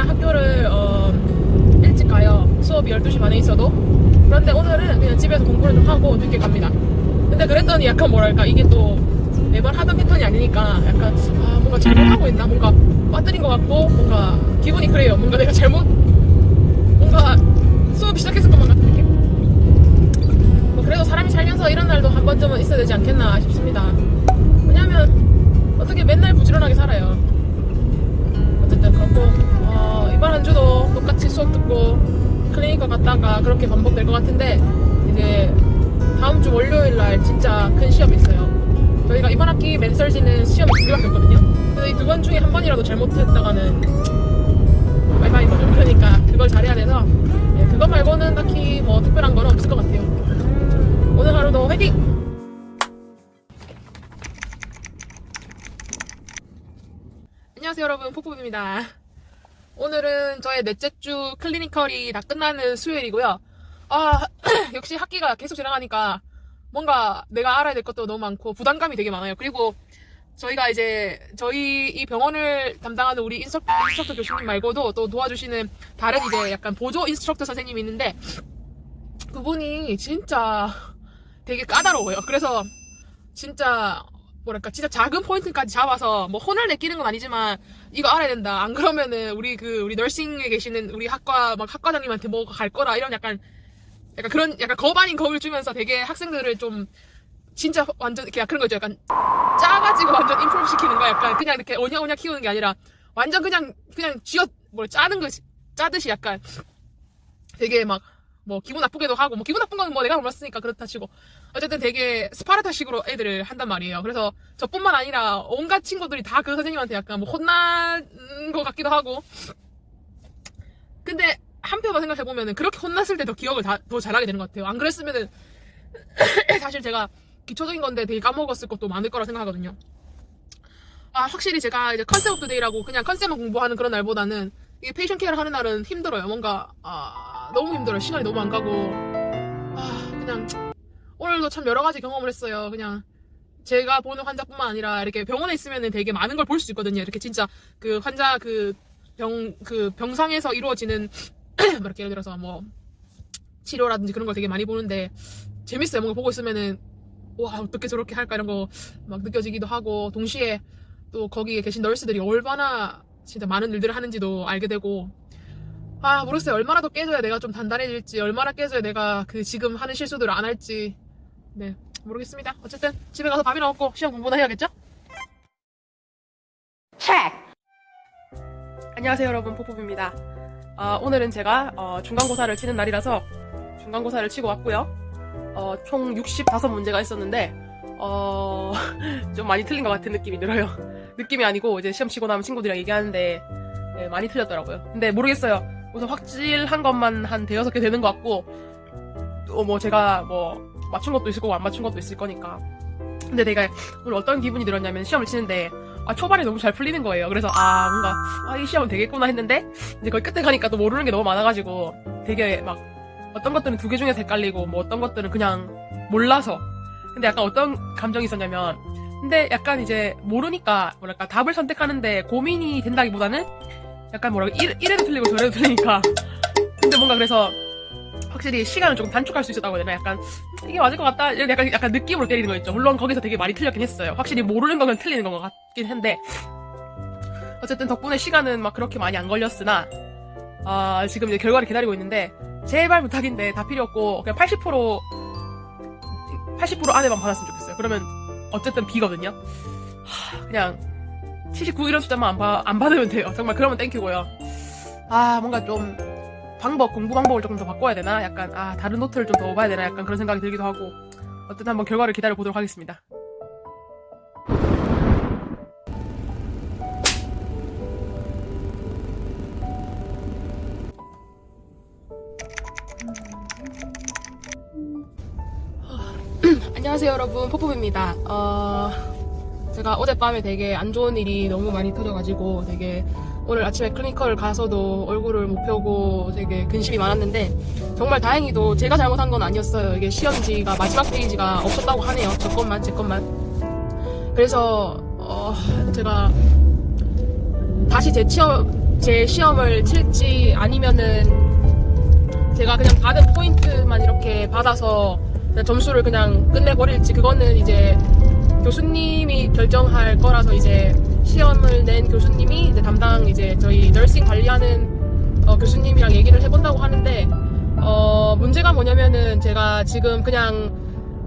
제가 학교를 어, 일찍 가요. 수업이 12시 반에 있어도. 그런데 오늘은 그냥 집에서 공부를 좀 하고 늦게 갑니다. 근데 그랬더니 약간 뭐랄까 이게 또 매번 하던 패턴이 아니니까 약간 아 뭔가 잘못하고 있나 뭔가 빠뜨린 것 같고 뭔가 기분이 그래요. 뭔가 내가 잘못 뭔가 수업이 시작했을 것만 같은 느낌? 뭐 그래도 사람이 살면서 이런 날도 한 번쯤은 있어야 되지 않겠나 싶습니다. 왜냐면 어떻게 맨날 부지런하게 살아요. 어쨌든 그렇고 어, 이번 한 주도 똑같이 수업 듣고 클리니커 갔다가 그렇게 반복될 것 같은데 이제 다음 주 월요일 날 진짜 큰 시험이 있어요. 저희가 이번 학기 맨설지는 시험이 두 개밖에 없거든요. 그래서 이두 번 중에 한 번이라도 잘못했다가는 바이바이 거죠. 그러니까 여러분 폭포입니다. 오늘은 저의 넷째 주 클리니컬이 다 끝나는 수요일이고요. 아 역시 학기가 계속 지나가니까 뭔가 내가 알아야 될 것도 너무 많고 부담감이 되게 많아요. 그리고 저희가 이제 저희 이 병원을 담당하는 우리 인스트럭, 인스트럭터 교수님 말고도 또 도와주시는 다른 이제 약간 보조 인스트럭터 선생님이 있는데 그분이 진짜 되게 까다로워요. 그래서 진짜 뭐랄까 진짜 작은 포인트까지 잡아서 뭐 혼을 내끼는 건 아니지만 이거 알아야 된다. 안 그러면은 우리 그 우리 널싱에 계시는 우리 학과 막 학과장님한테 뭐 갈 거라 이런 약간 약간 그런 약간 겁 아닌 겁을 주면서 되게 학생들을 좀 진짜 완전 이렇게 그런 거죠. 약간 짜가지고 완전 인프로 시키는 거 약간 그냥 이렇게 오냐오냐 키우는 게 아니라 완전 그냥 그냥 쥐어 뭐 짜는 거 짜듯이 약간 되게 막 뭐 기분 나쁘게도 하고 뭐 기분 나쁜 건 뭐 내가 몰랐으니까 그렇다 치고 어쨌든 되게 스파르타식으로 애들을 한단 말이에요. 그래서 저뿐만 아니라 온갖 친구들이 다 그 선생님한테 약간 뭐 혼난 것 같기도 하고 근데 한편으로 생각해 보면은 그렇게 혼났을 때 더 기억을 다, 더 잘하게 되는 것 같아요. 안 그랬으면은 사실 제가 기초적인 건데 되게 까먹었을 것도 많을 거라 생각하거든요. 아 확실히 제가 이제 컨셉 오브 데이라고 그냥 컨셉만 공부하는 그런 날보다는 이게 페이션 케어를 하는 날은 힘들어요. 뭔가 아 너무 힘들어요. 시간이 너무 안 가고 아 그냥 오늘도 참 여러 가지 경험을 했어요. 그냥 제가 보는 환자뿐만 아니라 이렇게 병원에 있으면은 되게 많은 걸 볼 수 있거든요. 이렇게 진짜 그 환자 그 병 그 병상에서 이루어지는 뭐 이렇게 예를 들어서 뭐 치료라든지 그런 걸 되게 많이 보는데 재밌어요. 뭔가 보고 있으면은 와 어떻게 저렇게 할까 이런 거 막 느껴지기도 하고 동시에 또 거기에 계신 널스들이 얼마나 진짜 많은 일들을 하는지도 알게 되고 아 모르겠어요. 얼마나 더 깨져야 내가 좀 단단해질지 얼마나 깨져야 내가 그 지금 하는 실수들을 안 할지 네 모르겠습니다. 어쨌든 집에 가서 밥이나 먹고 시험 공부나 해야겠죠? 안녕하세요 여러분 포포입니다. 어, 오늘은 제가 어, 중간고사를 치는 날이라서 중간고사를 치고 왔고요. 어, 총 65문제가 있었는데 어, 좀 많이 틀린 것 같은 느낌이 들어요. 느낌이 아니고 이제 시험 치고 나면 친구들이랑 얘기하는데 네, 많이 틀렸더라고요. 근데 모르겠어요. 우선 확실한 것만 한 대여섯 개 되는 것 같고 또 뭐 제가 뭐 맞춘 것도 있을 거고 안 맞춘 것도 있을 거니까. 근데 내가 오늘 어떤 기분이 들었냐면 시험을 치는데 아, 초반에 너무 잘 풀리는 거예요. 그래서 아 뭔가 아, 이 시험은 되겠구나 했는데 이제 거의 끝에 가니까 또 모르는 게 너무 많아가지고 되게 막 어떤 것들은 두 개 중에서 헷갈리고 뭐 어떤 것들은 그냥 몰라서 근데 약간 어떤 감정이 있었냐면 근데 약간 이제 모르니까 뭐랄까 답을 선택하는데 고민이 된다기보다는 약간 이- 이래도 틀리고 저래도 틀리니까. 근데 뭔가 그래서 확실히 시간을 조금 단축할 수 있었다고 해야 되나? 약간 이게 맞을 것 같다? 이런 약간 약간 느낌으로 때리는 거 있죠. 물론 거기서 되게 많이 틀렸긴 했어요. 확실히 모르는 건 그냥 틀리는 것 같긴 한데. 어쨌든 덕분에 시간은 막 그렇게 많이 안 걸렸으나 아 지금 이제 결과를 기다리고 있는데 제발 부탁인데 다 필요 없고 그냥 80% 80% 안에만 받았으면 좋겠어요. 그러면 어쨌든 B거든요. 하, 그냥 79 이런 숫자만 안, 봐- 안 받으면 돼요. 정말 그러면 땡큐고요. 아 뭔가 좀 방법 공부 방법을 조금 더 바꿔야 되나? 약간 아 다른 노트를 좀 더 봐야 되나? 약간 그런 생각이 들기도 하고 어쨌든 한번 결과를 기다려 보도록 하겠습니다. 안녕하세요 여러분 포포입니다 어, 제가 어젯밤에 되게 안 좋은 일이 너무 많이 터져가지고 되게 오늘 아침에 클리니컬 가서도 얼굴을 못 펴고 되게 근심이 많았는데 정말 다행히도 제가 잘못한 건 아니었어요. 이게 시험지가 마지막 페이지가 없었다고 하네요. 저 것만 제 것만. 그래서 어, 제가 다시 제 시험 제 시험을 칠지 아니면은 제가 그냥 받은 포인트만 이렇게 받아서 점수를 그냥 끝내버릴지 그거는 이제 교수님이 결정할 거라서 이제 시험을 낸 교수님이 이제 담당 이제 저희 널싱 관리하는 어, 교수님이랑 얘기를 해본다고 하는데 어, 문제가 뭐냐면은 제가 지금 그냥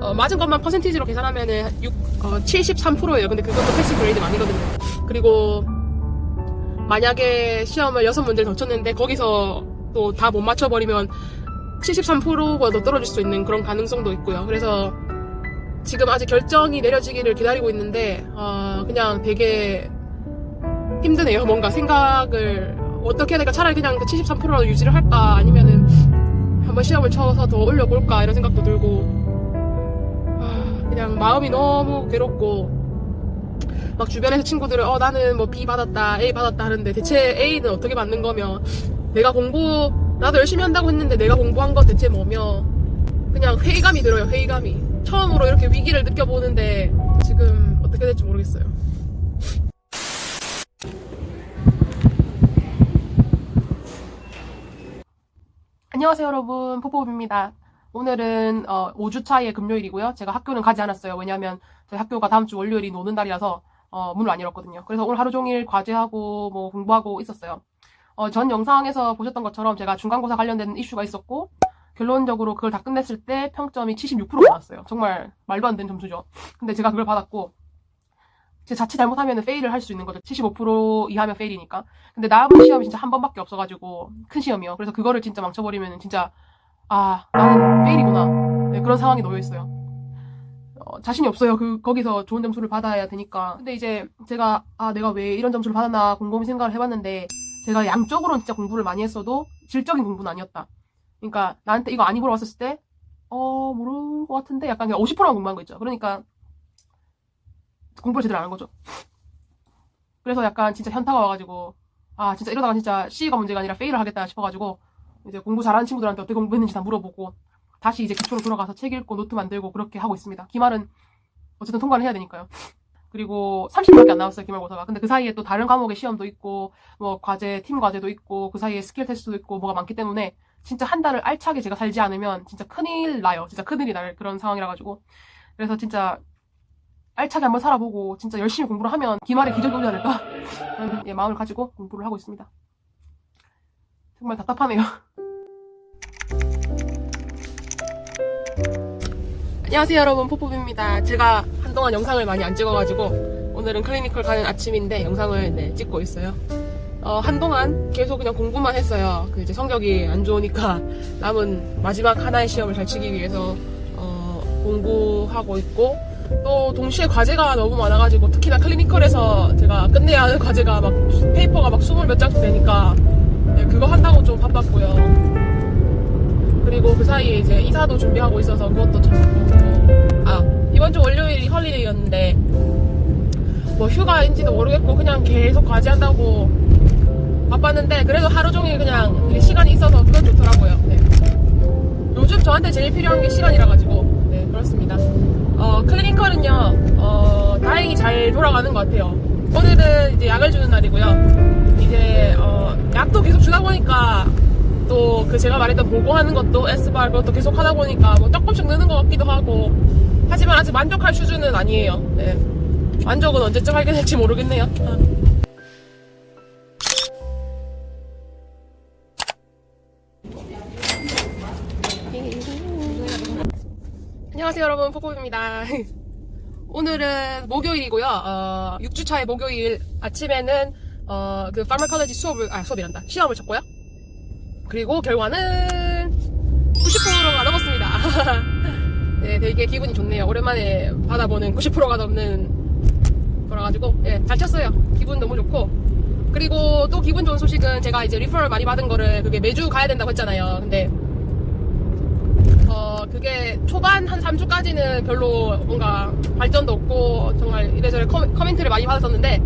어, 맞은 것만 퍼센티지로 계산하면은 6, 어, 73%예요. 근데 그것도 패스 그레이드가 아니거든요. 그리고 만약에 시험을 6문제를 더 쳤는데 거기서 또 다 못 맞춰버리면 73%보다 더 떨어질 수 있는 그런 가능성도 있고요. 그래서 지금 아직 결정이 내려지기를 기다리고 있는데 어, 그냥 되게 힘드네요. 뭔가 생각을 어떻게 될까? 차라리 그냥 그 73%로 유지를 할까? 아니면은 한번 시험을 쳐서 더 올려볼까? 이런 생각도 들고 아, 그냥 마음이 너무 괴롭고 막 주변에서 친구들은 어 나는 뭐 B 받았다 A 받았다 하는데 대체 A는 어떻게 받는 거며 내가 공부 나도 열심히 한다고 했는데 내가 공부한 건 대체 뭐며 그냥 회의감이 들어요 회의감이 처음으로 이렇게 위기를 느껴보는데 지금 어떻게 될지 모르겠어요. 안녕하세요 여러분. 포포입니다. 오늘은 어, 5주차의 금요일이고요. 제가 학교는 가지 않았어요. 왜냐하면 저희 학교가 다음 주 월요일이 노는 날이라서 어, 문을 안 열었거든요. 그래서 오늘 하루 종일 과제하고 뭐 공부하고 있었어요. 어, 전 영상에서 보셨던 것처럼 제가 중간고사 관련된 이슈가 있었고 결론적으로 그걸 다 끝냈을 때 평점이 76% 나왔어요. 정말 말도 안 되는 점수죠. 근데 제가 그걸 받았고 제 자칫 잘못하면 페일을 할 수 있는 거죠. 75% 이하면 페일이니까. 근데 남은 시험이 진짜 한 번밖에 없어가지고 큰 시험이요. 그래서 그거를 진짜 망쳐버리면 진짜 아 나는 페일이구나 네, 그런 상황이 놓여 있어요. 어, 자신이 없어요. 그 거기서 좋은 점수를 받아야 되니까. 근데 이제 제가 아 내가 왜 이런 점수를 받았나 곰곰이 생각을 해봤는데 제가 양쪽으로는 진짜 공부를 많이 했어도 질적인 공부는 아니었다. 그러니까 나한테 이거 아니 물어봤을 때 어, 모르는 것 같은데 약간 그냥 50%만 공부한 거 있죠. 그러니까 공부를 제대로 안 한 거죠. 그래서 약간 진짜 현타가 와가지고 아 진짜 이러다가 진짜 C가 문제가 아니라 페일을 하겠다 싶어가지고 이제 공부 잘하는 친구들한테 어떻게 공부했는지 다 물어보고 다시 이제 기초로 돌아가서 책 읽고 노트 만들고 그렇게 하고 있습니다. 기말은 어쨌든 통과를 해야 되니까요. 그리고 30분밖에 안 남았어요 기말고사가. 근데 그 사이에 또 다른 과목의 시험도 있고 뭐 과제 팀 과제도 있고 그 사이에 스킬 테스트도 있고 뭐가 많기 때문에 진짜 한 달을 알차게 제가 살지 않으면 진짜 큰일 나요. 진짜 큰일이 날 그런 상황이라 가지고 그래서 진짜 알차게 한번 살아보고 진짜 열심히 공부를 하면 기말에 기적이 오지 않을까 그런 예, 마음을 가지고 공부를 하고 있습니다. 정말 답답하네요. 안녕하세요 여러분 포포비입니다. 제가 한동안 영상을 많이 안 찍어가지고 오늘은 클리니컬 가는 아침인데 영상을 네, 찍고 있어요. 어, 한동안 계속 그냥 공부만 했어요. 그 이제 성적이 안 좋으니까 남은 마지막 하나의 시험을 잘 치기 위해서 어, 공부하고 있고 또 동시에 과제가 너무 많아가지고 특히나 클리니컬에서 제가 끝내야 하는 과제가 막 페이퍼가 막 스물 몇 장씩 되니까 네, 그거 한다고 좀 바빴고요. 그리고 그 사이에 이제 이사도 준비하고 있어서 그것도 참 이 헐리데이였는데 뭐 휴가인지도 모르겠고 그냥 계속 과제한다고 바빴는데 그래도 하루 종일 그냥 시간이 있어서 그건 좋더라고요. 네. 요즘 저한테 제일 필요한 게 시간이라 가지고 네 그렇습니다. 어 클리니컬은요 어 다행히 잘 돌아가는 것 같아요. 오늘은 이제 약을 주는 날이고요. 이제 어 약도 계속 주다 보니까 또 그 제가 말했던 보고하는 것도 S발 그것도 계속 하다 보니까 뭐 조금씩 느는 것 같기도 하고 하지만 아직 만족할 수준은 아니에요. 네. 만족은 언제쯤 하게 될지 모르겠네요. 아. 안녕하세요 여러분 포코입니다 오늘은 목요일이고요 어, 6주차의 목요일 아침에는 어, 그 파마컬러지 수업을 아 수업이란다 시험을 쳤고요 그리고 결과는 90%가 넘었습니다 네 되게 기분이 좋네요. 오랜만에 받아보는 90%가 넘는 거라가지고 예, 잘 쳤어요. 기분 너무 좋고. 그리고 또 기분 좋은 소식은 제가 이제 리퍼럴 많이 받은 거를 그게 매주 가야 된다고 했잖아요. 근데 어, 그게 초반 한 3주까지는 별로 뭔가 발전도 없고 정말 이래저래 커, 커멘트를 많이 받았었는데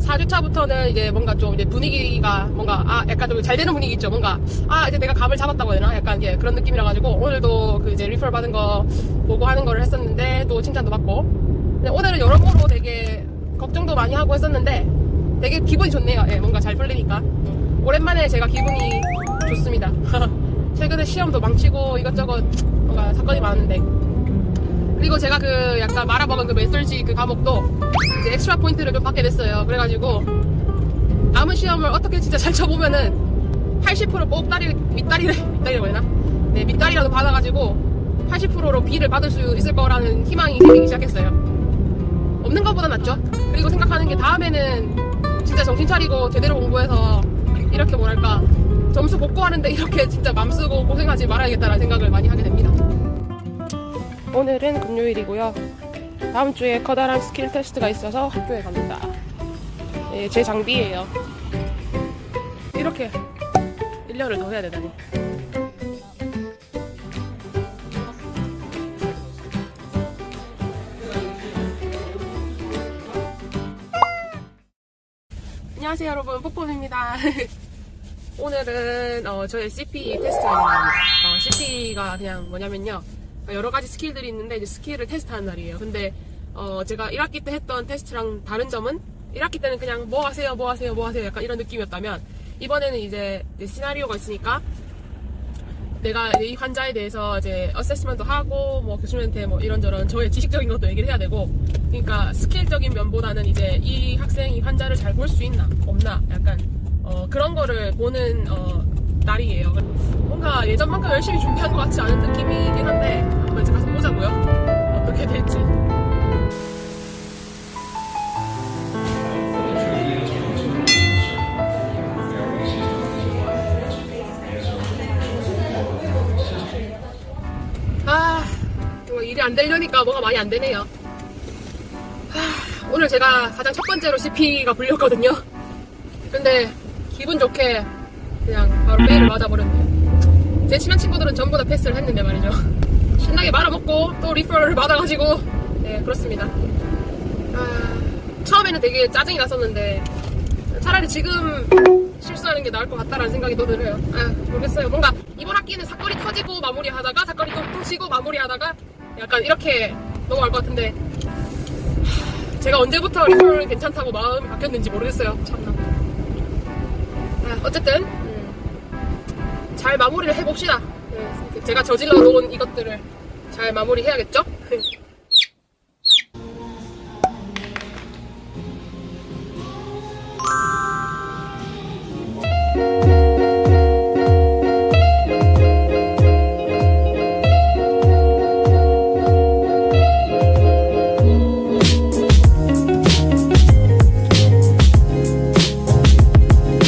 4주차부터는 이제 뭔가 좀 이제 분위기가 뭔가 아 약간 좀 잘 되는 분위기 있죠. 뭔가 아 이제 내가 감을 잡았다고 해야 되나? 약간 예 그런 느낌이라 가지고 오늘도 그 이제 리퍼럴 받은 거 보고 하는 거를 했었는데 또 칭찬도 받고. 근데 오늘은 여러모로 되게 걱정도 많이 하고 했었는데 되게 기분이 좋네요. 예 뭔가 잘 풀리니까. 오랜만에 제가 기분이 좋습니다. 최근에 시험도 망치고 이것저것 뭔가 사건이 많은데 그리고 제가 그 약간 말아먹은 그 메설지 그 과목도 이제 엑스트라 포인트를 좀 받게 됐어요. 그래가지고 남은 시험을 어떻게 진짜 잘 쳐보면은 80%꼭 다리 밑다리를 밑다리라고 해야 되나? 네 밑다리라도 받아가지고 80%로 B를 받을 수 있을 거라는 희망이 생기기 시작했어요. 없는 것보다 낫죠. 그리고 생각하는 게 다음에는 진짜 정신 차리고 제대로 공부해서 이렇게 뭐랄까 점수 복구하는데 이렇게 진짜 맘 쓰고 고생하지 말아야겠다라는 생각을 많이 하게 됩니다. 오늘은 금요일이고요. 다음 주에 커다란 스킬 테스트가 있어서 학교에 갑니다. 네, 제 장비예요. 이렇게 1년을 더 해야 되다니. 안녕하세요 여러분 뽀뽀입니다 오늘은 어, 저의 CP 테스트하는 날입니다 어, CP가 그냥 뭐냐면요 여러 가지 스킬들이 있는데 이제 스킬을 테스트하는 날이에요. 근데 어, 제가 1학기 때 했던 테스트랑 다른 점은 1학기 때는 그냥 뭐 하세요 뭐 하세요 뭐 하세요 약간 이런 느낌이었다면 이번에는 이제, 이제 시나리오가 있으니까 내가 이 환자에 대해서 이제 어세스먼도 하고 뭐 교수님한테 뭐 이런저런 저의 지식적인 것도 얘기를 해야 되고 그러니까 스킬적인 면보다는 이제 이 학생이 환자를 잘 볼 수 있나 없나 약간 어, 그런 거를 보는 어, 날이에요. 뭔가 예전만큼 열심히 준비한 것 같지 않은 느낌이긴 한데 한번 이제 가서 보자고요. 어떻게 될지. 아, 뭐 일이 안 되려니까 뭐가 많이 안 되네요. 하, 오늘 제가 가장 첫 번째로 CP가 불렸거든요. 근데 기분 좋게 그냥 바로 메일을 맞아버렸네요. 제 친한 친구들은 전부 다 패스를 했는데 말이죠. 신나게 말아먹고 또 리퍼를 받아가지고 네 그렇습니다. 아, 처음에는 되게 짜증이 났었는데 차라리 지금 실수하는 게 나을 것 같다라는 생각이 또 들어요. 아, 모르겠어요. 뭔가 이번 학기는 사건이 터지고 마무리하다가 사건이 또 터지고 마무리하다가 약간 이렇게 넘어갈 것 같은데 하, 제가 언제부터 리퍼를 괜찮다고 마음이 바뀌었는지 모르겠어요. 참나. 아, 어쨌든 음, 잘 마무리를 해봅시다. 네, 제가 저질러 놓은 이것들을 잘 마무리해야겠죠?